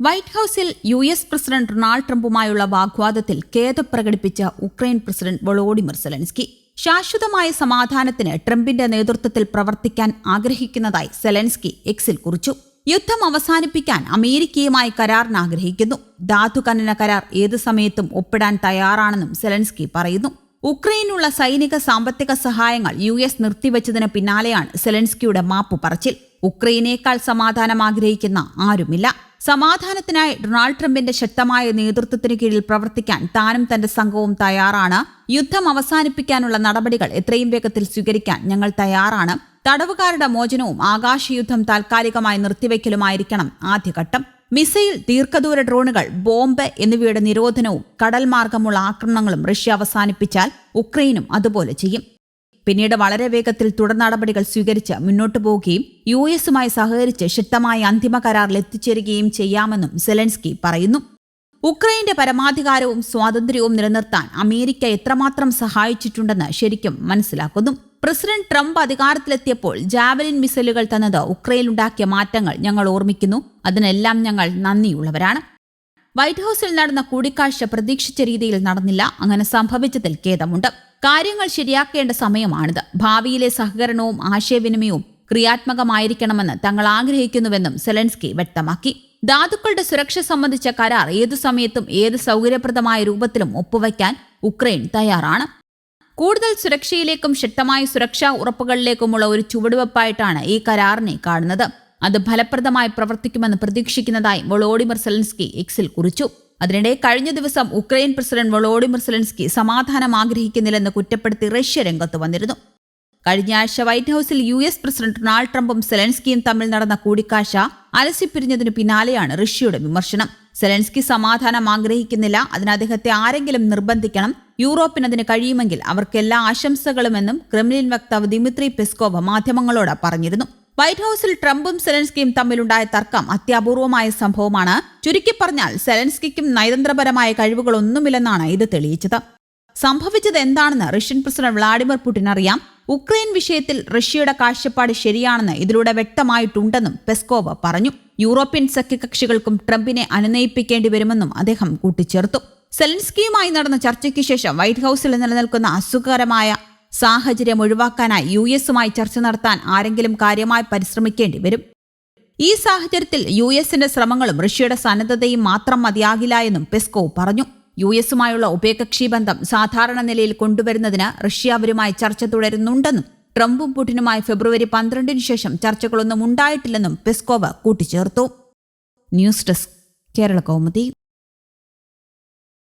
White ഹൌസിൽ U S president Donald ട്രംപുമായുള്ള വാഗ്വാദത്തിൽ ഖേദം പ്രകടിപ്പിച്ച ഉക്രൈൻ പ്രസിഡന്റ് വൊളോഡിമിർ സെലൻസ്കി. ശാശ്വതമായ സമാധാനത്തിന് ട്രംപിന്റെ നേതൃത്വത്തിൽ പ്രവർത്തിക്കാൻ ആഗ്രഹിക്കുന്നതായി സെലൻസ്കി എക്സിൽ കുറിച്ചു. യുദ്ധം അവസാനിപ്പിക്കാൻ അമേരിക്കയുമായി കരാറിന് ആഗ്രഹിക്കുന്നു. ധാതു ഖനന കരാർ ഏതു സമയത്തും ഒപ്പിടാൻ തയ്യാറാണെന്നും സെലൻസ്കി പറയുന്നു. ഉക്രൈനുള്ള സൈനിക സാമ്പത്തിക സഹായങ്ങൾ യു എസ് നിർത്തിവച്ചതിന് പിന്നാലെയാണ് സെലൻസ്കിയുടെ മാപ്പ് പറച്ചിൽ. ഉക്രൈനേക്കാൾ സമാധാനം ആഗ്രഹിക്കുന്ന ആരുമില്ല. സമാധാനത്തിനായി ഡൊണാൾഡ് ട്രംപിന്റെ ശക്തമായ നേതൃത്വത്തിന് കീഴിൽ പ്രവർത്തിക്കാൻ താനും തന്റെ സംഘവും തയ്യാറാണ്. യുദ്ധം അവസാനിപ്പിക്കാനുള്ള നടപടികൾ എത്രയും വേഗത്തിൽ സ്വീകരിക്കാൻ ഞങ്ങൾ തയ്യാറാണ്. തടവുകാരുടെ മോചനവും ആകാശയുദ്ധം താൽക്കാലികമായി നിർത്തിവെക്കലുമായിരിക്കണം ആദ്യഘട്ടം. മിസൈൽ ദീർഘദൂര ഡ്രോണുകൾ ബോംബ് എന്നിവയുടെ നിരോധനവും കടൽ മാർഗമുള്ള ആക്രമണങ്ങളും റഷ്യ അവസാനിപ്പിച്ചാൽ ഉക്രൈനും അതുപോലെ ചെയ്യും. പിന്നീട് വളരെ വേഗത്തിൽ തുടർ നടപടികൾ സ്വീകരിച്ച് മുന്നോട്ടു പോവുകയും യു എസുമായി സഹകരിച്ച് ശക്തമായ അന്തിമ കരാറിൽ എത്തിച്ചേരുകയും ചെയ്യാമെന്നും സെലൻസ്കി പറയുന്നു. ഉക്രൈന്റെ പരമാധികാരവും സ്വാതന്ത്ര്യവും നിലനിർത്താൻ അമേരിക്ക എത്രമാത്രം സഹായിച്ചിട്ടുണ്ടെന്ന് ശരിക്കും മനസ്സിലാക്കുന്നു. പ്രസിഡന്റ് ട്രംപ് അധികാരത്തിലെത്തിയപ്പോൾ ജാവലിൻ മിസൈലുകൾ തന്നത് ഉക്രൈനിലുണ്ടാക്കിയ മാറ്റങ്ങൾ ഞങ്ങൾ ഓർമ്മിക്കുന്നു. അതിനെല്ലാം ഞങ്ങൾ നന്ദിയുള്ളവരാണ്. വൈറ്റ് ഹൌസിൽ നടന്ന കൂടിക്കാഴ്ച പ്രതീക്ഷിച്ച രീതിയിൽ നടന്നില്ല. അങ്ങനെ സംഭവിച്ചതിൽ ഖേദമുണ്ട്. കാര്യങ്ങൾ ശരിയാക്കേണ്ട സമയമാണിത്. ഭാവിയിലെ സഹകരണവും ആശയവിനിമയവും ക്രിയാത്മകമായിരിക്കണമെന്ന് തങ്ങൾ ആഗ്രഹിക്കുന്നുവെന്നും സെലൻസ്കി വ്യക്തമാക്കി. ധാതുക്കളുടെ സുരക്ഷ സംബന്ധിച്ച കരാർ ഏതു സമയത്തും ഏത് സൗകര്യപ്രദമായ രൂപത്തിലും ഒപ്പുവയ്ക്കാൻ ഉക്രൈൻ തയ്യാറാണ്. കൂടുതൽ സുരക്ഷയിലേക്കും ശക്തമായ സുരക്ഷാ ഉറപ്പുകളിലേക്കുമുള്ള ഒരു ചുവടുവെപ്പായിട്ടാണ് ഈ കരാറിനെ കാണുന്നത്. അത് ഫലപ്രദമായി പ്രവർത്തിക്കുമെന്ന് പ്രതീക്ഷിക്കുന്നതായി വൊളോഡിമർ സെലൻസ്കി എക്സിൽ കുറിച്ചു. അതിനിടെ കഴിഞ്ഞ ദിവസം ഉക്രൈൻ പ്രസിഡന്റ് വളോഡിമിർ സെലൻസ്കി സമാധാനം ആഗ്രഹിക്കുന്നില്ലെന്ന് കുറ്റപ്പെടുത്തി റഷ്യ രംഗത്ത് വന്നിരുന്നു. കഴിഞ്ഞ ആഴ്ച വൈറ്റ് ഹൌസിൽ യു എസ് പ്രസിഡന്റ് ഡൊണാൾഡ് ട്രംപും സെലൻസ്കിയും തമ്മിൽ നടന്ന കൂടിക്കാഴ്ച അലസിപ്പിരിഞ്ഞതിനു പിന്നാലെയാണ് റഷ്യയുടെ വിമർശനം. സെലൻസ്കി സമാധാനം ആഗ്രഹിക്കുന്നില്ല അതിന് അദ്ദേഹത്തെ ആരെങ്കിലും നിർബന്ധിക്കണം യൂറോപ്പിന് അതിന് കഴിയുമെങ്കിൽ അവർക്ക് എല്ലാ ആശംസകളുമെന്നും ക്രെംലിൻ വക്താവ് ദിമിത്രി പെസ്കോവ മാധ്യമങ്ങളോട് പറഞ്ഞിരുന്നു. വൈറ്റ് ഹൌസിൽ ട്രംപും സെലൻസ്കിയും തമ്മിലുണ്ടായ തർക്കം അത്യപൂർവമായ സംഭവമാണ്. ചുരുക്കി പറഞ്ഞാൽ സെലൻസ്കിക്കും നയതന്ത്രപരമായ കഴിവുകളൊന്നുമില്ലെന്നാണ് ഇത് തെളിയിച്ചത്. സംഭവിച്ചത് എന്താണെന്ന് റഷ്യൻ പ്രസിഡന്റ് വ്ളാഡിമിർ പുടിൻ അറിയാം. ഉക്രൈൻ വിഷയത്തിൽ റഷ്യയുടെ കാഴ്ചപ്പാട് ശരിയാണെന്ന് ഇതിലൂടെ വ്യക്തമായിട്ടുണ്ടെന്നും പെസ്കോവ് പറഞ്ഞു. യൂറോപ്യൻ സഖ്യകക്ഷികൾക്കും ട്രംപിനെ അനുനയിപ്പിക്കേണ്ടി വരുമെന്നും അദ്ദേഹം കൂട്ടിച്ചേർത്തു. സെലൻസ്കിയുമായി നടന്ന ചർച്ചയ്ക്ക് ശേഷം വൈറ്റ് ഹൌസിൽ നിലനിൽക്കുന്ന അസുഖകരമായ സാഹചര്യം ഒഴിവാക്കാനായി യു എസുമായി ചർച്ച നടത്താൻ ആരെങ്കിലും കാര്യമായി പരിശ്രമിക്കേണ്ടി വരും. ഈ സാഹചര്യത്തിൽ യു എസിന്റെ ശ്രമങ്ങളും റഷ്യയുടെ സന്നദ്ധതയും മാത്രം മതിയാകില്ല എന്നും പെസ്കോവ് പറഞ്ഞു. യു എസുമായുള്ള ഉഭയകക്ഷി ബന്ധം സാധാരണ നിലയിൽ കൊണ്ടുവരുന്നതിന് റഷ്യ അവരുമായി ചർച്ച തുടരുന്നുണ്ടെന്നും ട്രംപും പുടിനുമായി ഫെബ്രുവരി പന്ത്രണ്ടിന് ശേഷം ചർച്ചകളൊന്നും ഉണ്ടായിട്ടില്ലെന്നും പെസ്കോവ് കൂട്ടിച്ചേർത്തു. News desk Kerala Kaumudi.